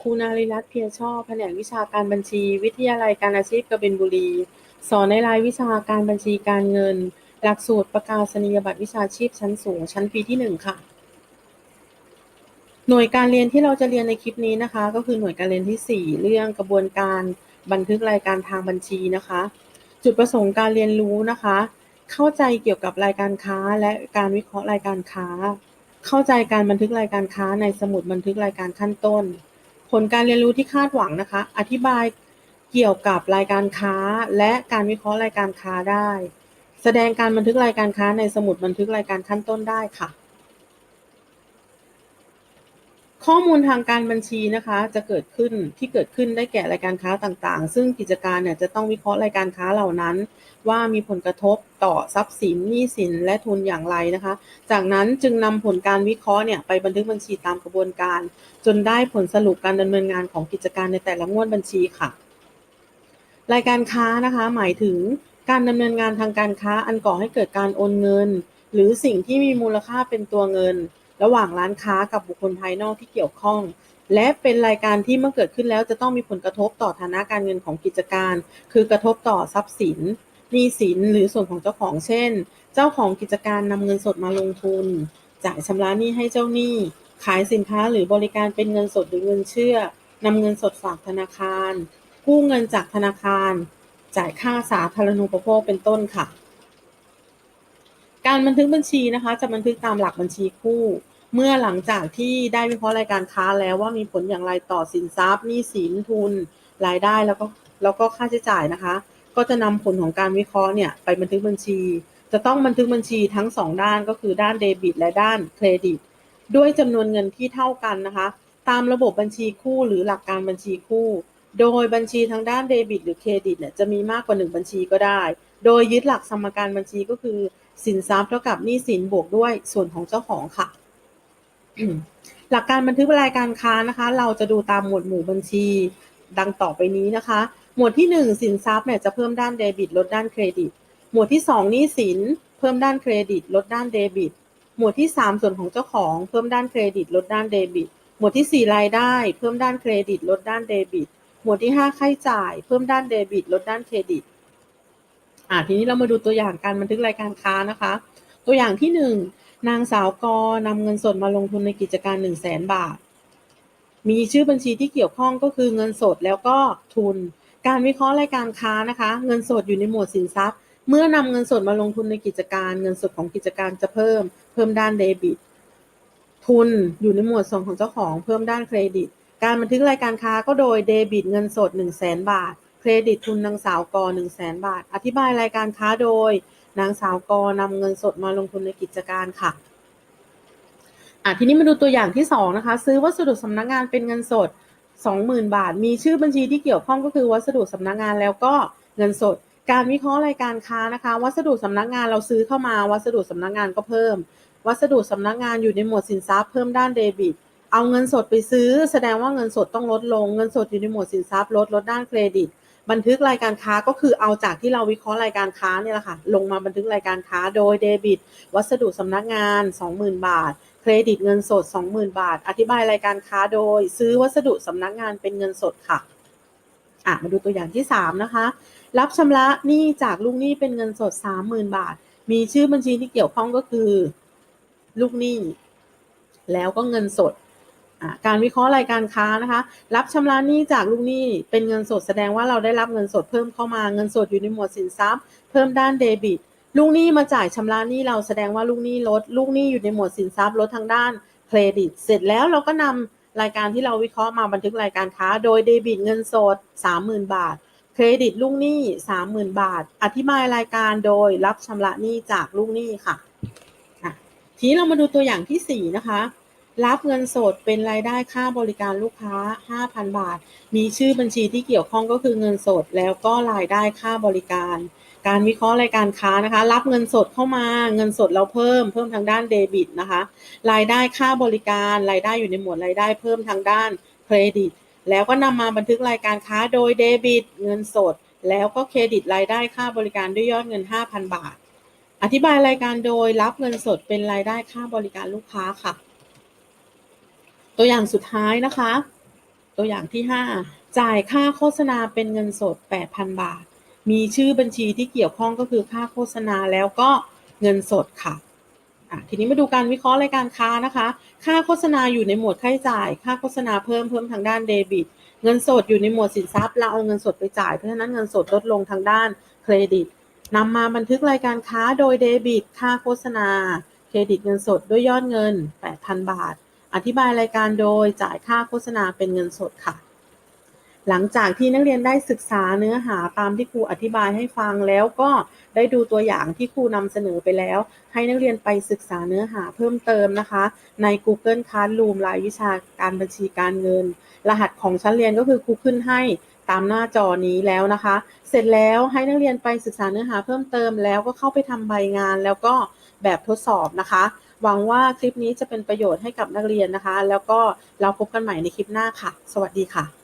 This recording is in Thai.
ครูนารีรัตน์เพียรชอบ แผนกวิชาการบัญชี วิทยาลัยการอาชีพกบินบุรี สอนในรายวิชาการบัญชีการเงิน หลักสูตรประกาศนียบัตรวิชาชีพชั้นสูง ชั้นปีที่หนึ่งค่ะ หน่วยการเรียนที่เราจะเรียนในคลิปนี้นะคะ ก็คือหน่วยการเรียนที่4เรื่องกระบวนการบันทึกรายการทางบัญชีนะคะ จุดประสงค์การเรียนรู้นะคะ เข้าใจเกี่ยวกับรายการค้าและการวิเคราะห์รายการค้า เข้าใจการบันทึกรายการค้าในสมุดบันทึกรายการขั้นต้น ผลการเรียนรู้ที่คาดหวังนะคะ อธิบายเกี่ยวกับรายการค้า และการวิเคราะห์รายการค้าได้ แสดงการบันทึกรายการค้าในสมุดบันทึกรายการขั้นต้นได้ค่ะ ข้อมูลทางการบัญชีนะคะจะเกิดขึ้นที่เกิดขึ้นได้แก่รายการค้าต่างๆ ซึ่งกิจการเนี่ยจะต้องวิเคราะห์รายการค้าเหล่านั้น ว่ามีผลกระทบต่อทรัพย์สินหนี้สินและทุนอย่างไรนะคะ จากนั้นจึงนำผลการวิเคราะห์เนี่ยไปบันทึกบัญชีตามกระบวนการ จนได้ผลสรุปการดำเนินงานของกิจการในแต่ละงวดบัญชีค่ะ รายการค้านะคะหมายถึงการดำเนินงานทางการค้าอันก่อให้เกิดการโอนเงิน หรือสิ่งที่มีมูลค่าเป็นตัวเงิน ระหว่างร้านค้ากับบุคคลภายนอกที่เกี่ยวข้อง และเป็นรายการที่เมื่อเกิดขึ้นแล้วจะต้องมีผลกระทบต่อฐานะการเงินของกิจการ คือกระทบต่อทรัพย์สินหนี้สินหรือส่วนของเจ้าของเช่น เจ้าของกิจการนำเงินสดมาลงทุน จ่ายชำระหนี้ให้เจ้าหนี้ ขายสินค้าหรือบริการเป็นเงินสดหรือเงินเชื่อนำเงินสดฝากธนาคาร กู้เงินจากธนาคาร จ่ายค่าสาธารณูปโภคเป็นต้นค่ะ การบันทึกบัญชีนะคะ จะบันทึกตามหลักบัญชีคู่ เมื่อหลังจากที่ได้วิเคราะห์รายการค้าแล้วว่ามีผลอย่างไรต่อสินทรัพย์หนี้สินทุน รายได้แล้วก็แล้วก็ค่าใช้จ่ายนะคะ ก็จะนำผลของการวิเคราะห์เนี่ยไปบันทึกบัญชี จะต้องบันทึกบัญชีทั้งสองด้านก็คือด้านเดบิต และด้านเครดิต ด้วยจำนวนเงินที่เท่ากันนะคะ ตามระบบบัญชีคู่หรือหลักการบัญชีคู่ โดยบัญชีทางด้านเดบิต หรือเครดิตเนี่ยจะมีมากกว่า 1 บัญชีก็ได้ โดยยึดหลักสมการบัญชีก็คือสินทรัพย์เท่ากับหนี้สินบวกด้วยส่วนของเจ้าของค่ะ หลักการบันทึกรายการค้านะคะ เราจะดูตามหมวดหมู่บัญชี ดังต่อไปนี้นะคะ หมวดที่ 1 สินทรัพย์เนี่ยจะเพิ่มด้านเดบิต ลดด้านเครดิต หมวดที่ 2 หนี้สิน เพิ่มด้านเครดิต ลดด้านเดบิต หมวดที่ 3 ส่วนของเจ้าของ เพิ่มด้านเครดิต ลดด้านเดบิต หมวดที่ 4 รายได้ เพิ่มด้านเครดิต ลดด้านเดบิต หมวดที่ 5 ค่าใช้จ่าย เพิ่มด้านเดบิต ลดด้านเครดิตอ่าทีนี้เรามาดูตัวอย่างการบันทึกรายการค้านะคะ ตัวอย่างที่ 1 นางสาวกนำเงินสดมาลงทุนในกิจการ1 0 0 0 0แสนบาท มีชื่อบัญชีที่เกี่ยวข้องก็คือเงินสดแล้วก็ทุน การวิเคราะห์รายการค้านะคะ เงินสดอยู่ในหมวดสินทรัพย์ เมื่อนำเงินสดมาลงทุนในกิจการ เงินสดของกิจการจะเพิ่ม เพิ่มด้านเดบิต ทุนอยู่ในหมวดส่วนของเจ้าของ เพิ่มด้านเครดิต การบันทึกรายการค้าก็โดยเดบิต เงินสด1 0 0 0 0แสนบาท เครดิตทุนนางสาวก1 0 0 0 0แสนบาท อธิบายรายการค้าโดย นางสาวกนำเงินสดมาลงทุนในกิจการค่ะอะทีนี้มาดูตัวอย่างที่สองนะคะ ซื้อวัสดุสำนักงานเป็นเงินสด 20,000 บาท มีชื่อบัญชีที่เกี่ยวข้องก็คือวัสดุสำนักงานแล้วก็เงินสด การวิเคราะห์รายการค้านะคะ วัสดุสำนักงานเราซื้อเข้ามาวัสดุสำนักงานก็เพิ่ม วัสดุสำนักงานอยู่ในหมวดสินทรัพย์เพิ่มด้านเดบิตเอาเงินสดไปซื้อ แสดงว่าเงินสดต้องลดลง เงินสดอยู่ในหมวดสินทรัพย์ลดลดด้านเครดิต บันทึกรายการค้าก็คือเอาจากที่เราวิเคราะห์รายการค้าเนี่ยแหละค่ะลงมาบันทึกรายการค้าโดยเดบิต วัสดุสำนักงาน 20,000 บาท เครดิตเงินสด 20,000 บาท อธิบายรายการค้าโดย ซื้อวัสดุสำนักงานเป็นเงินสดค่ะอะมาดูตัวอย่างที่3นะคะ รับชำระหนี้จากลูกหนี้เป็นเงินสด 30,000 บาท มีชื่อบัญชีที่เกี่ยวข้องก็คือ ลูกหนี้ แล้วก็เงินสด การวิเคราะห์รายการค้านะคะ รับชำระหนี้จากลูกหนี้เป็นเงินสดแสดงว่าเราได้รับเงินสดเพิ่มเข้ามาเงินสดอยู่ในหมวดสินทรัพย์ เพิ่มด้านเดบิต ลูกหนี้มาจ่ายชำระหนี้เราแสดงว่าลูกหนี้ลด ลูกหนี้อยู่ในหมวดสินทรัพย์ลดทางด้านเครดิต เสร็จแล้วเราก็นำรายการที่เราวิเคราะห์มาบันทึกรายการค้า โดยเดบิตเงินสด 30,000 บาท เครดิตลูกหนี้ 30,000 บาท อธิบายรายการโดยรับชำระหนี้จากลูกหนี้ค่ะ ทีนี้เรามาดูตัวอย่างที่ 4 นะคะ รับเงินสดเป็นรายได้ค่าบริการลูกค้า 5,000 บาท มีชื่อบัญชีที่เกี่ยวข้องก็คือเงินสด แล้วก็รายได้ค่าบริการ การวิเคราะห์รายการค้านะคะ รับเงินสดเข้ามา เงินสดเราเพิ่ม เพิ่มทางด้านเดบิตนะคะ รายได้ค่าบริการ รายได้อยู่ในหมวดรายได้เพิ่มทางด้านเครดิต แล้วก็นำมาบันทึกรายการค้าโดยเดบิต เงินสด แล้วก็เครดิตรายได้ค่าบริการด้วยยอดเงิน 5,000 บาท อธิบายรายการโดยรับเงินสดเป็นรายได้ค่าบริการลูกค้าค่ะ ตัวอย่างสุดท้ายนะคะ ตัวอย่างที่ 5 จ่ายค่าโฆษณาเป็นเงินสด 8,000 บาท มีชื่อบัญชีที่เกี่ยวข้องก็คือค่าโฆษณาแล้วก็เงินสดค่ะะทีนี้มาดูการวิเคราะห์รายการค้านะคะ ค่าโฆษณาอยู่ในหมวดค่าใช้จ่าย ค่าโฆษณาเพิ่มเพิ่มทางด้านเดบิต เงินสดอยู่ในหมวดสินทรัพย์ เราเอาเงินสดไปจ่าย เพราะฉะนั้นเงินสดลดลงทางด้านเครดิตนำมาบันทึกรายการค้าโดยเดบิต ค่าโฆษณา เครดิตเงินสดด้วยยอดเงิน 8,000 บาท อธิบายรายการโดยจ่ายค่าโฆษณาเป็นเงินสดค่ะ หลังจากที่นักเรียนได้ศึกษาเนื้อหาตามที่ครูอธิบายให้ฟังแล้วก็ได้ดูตัวอย่างที่ครูนำเสนอไปแล้ว ให้นักเรียนไปศึกษาเนื้อหาเพิ่มเติมนะคะ ใน Google Classroom รายวิชาการบัญชีการเงิน รหัสของชั้นเรียนก็คือครูขึ้นให้ตามหน้าจอนี้แล้วนะคะ เสร็จแล้วให้นักเรียนไปศึกษาเนื้อหาเพิ่มเติมแล้วก็เข้าไปทำใบงานแล้วก็แบบทดสอบนะคะ หวังว่าคลิปนี้จะเป็นประโยชน์ให้กับนักเรียนนะคะ แล้วก็เราพบกันใหม่ในคลิปหน้าค่ะ สวัสดีค่ะ